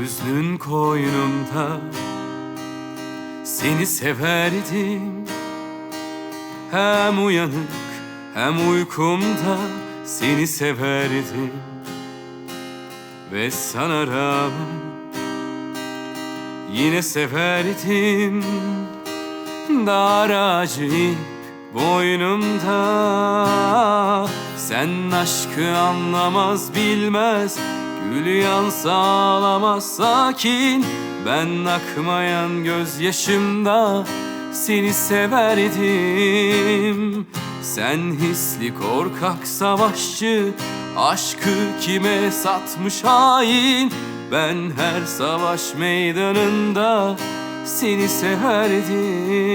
Hüznün koynumda Seni severdim. Hem uyanık hem uykumda Seni severdim. Ve sana rağmen Yine severdim. Dar ağacı boynumda. Sen aşkı anlamaz bilmez Gül yansa ağlamaz sakin Ben akmayan gözyaşımda Seni severdim. Sen hisli korkak savaşçı Aşkı kime satmış hain? Ben her savaş meydanında Seni severdim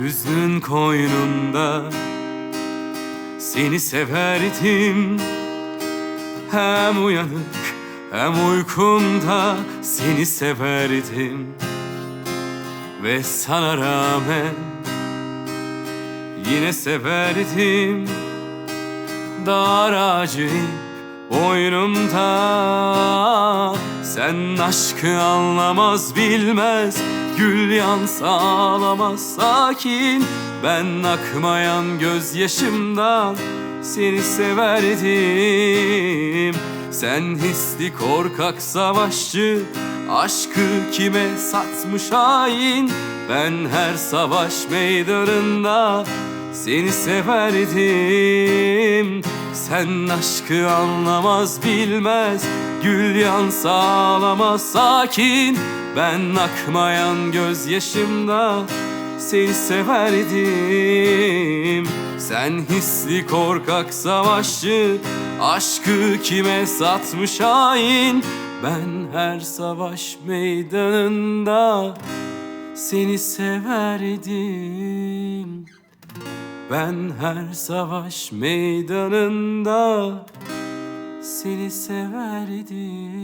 Hüznün koynunda Seni severdim Hem uyanık hem uykumda Seni severdim Ve sana rağmen Yine severdim Dar ağacı boynumda Sen aşkı anlamaz bilmez Gül yansa ağlamaz sakin. Ben akmayan gözyaşımdan Seni severdim. Sen hisli korkak savaşçı Aşkı kime satmış hain? Ben her savaş meydanında seni severdim. Sen aşkı anlamaz bilmez. Gül yansa ağlamaz sakin. Ben akmayan gözyaşımda Seni severdim. Sen hisli korkak savaşçı Aşkı kime satmış hain? Ben her savaş meydanında Seni severdim ben her savaş meydanında seni severdim.